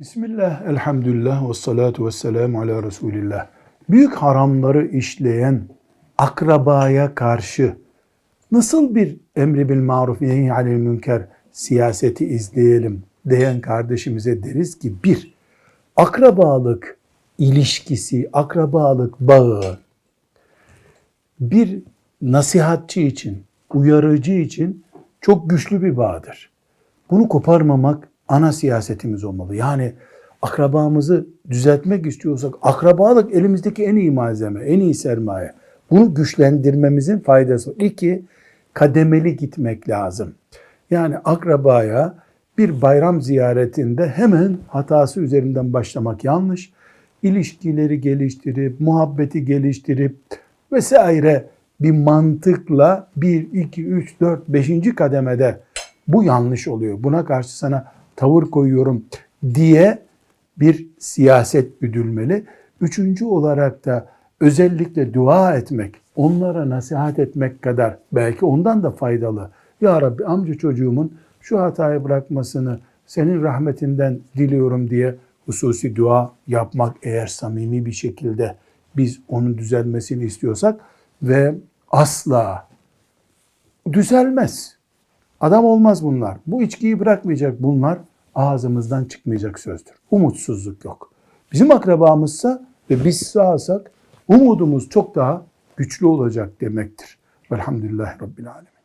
Bismillah, elhamdülillah, ve salatu ve selamu ala Resulillah. Büyük haramları işleyen akrabaya karşı nasıl bir emri bil maruf nehy anil münker siyaseti izleyelim diyen kardeşimize deriz ki bir, akrabalık ilişkisi, akrabalık bağı bir nasihatçı için, uyarıcı için çok güçlü bir bağdır. Bunu koparmamak ana siyasetimiz olmalı. Yani akrabamızı düzeltmek istiyorsak akrabalık elimizdeki en iyi malzeme, en iyi sermaye. Bunu güçlendirmemizin faydası. İki, kademeli gitmek lazım. Yani akrabaya bir bayram ziyaretinde hemen hatası üzerinden başlamak yanlış. İlişkileri geliştirip, muhabbeti geliştirip vesaire bir mantıkla 1, 2, 3, 4, 5. kademede bu yanlış oluyor. Buna karşı sana tavır koyuyorum diye bir siyaset güdülmeli. Üçüncü olarak da özellikle dua etmek, onlara nasihat etmek kadar belki ondan da faydalı. Ya Rabbi amca çocuğumun şu hatayı bırakmasını senin rahmetinden diliyorum diye hususi dua yapmak eğer samimi bir şekilde biz onun düzelmesini istiyorsak ve asla düzelmez. Adam olmaz bunlar. Bu içkiyi bırakmayacak bunlar ağzımızdan çıkmayacak sözdür. Umutsuzluk yok. Bizim akrabamızsa ve biz sağsak umudumuz çok daha güçlü olacak demektir. Velhamdülillahi Rabbil Alemin.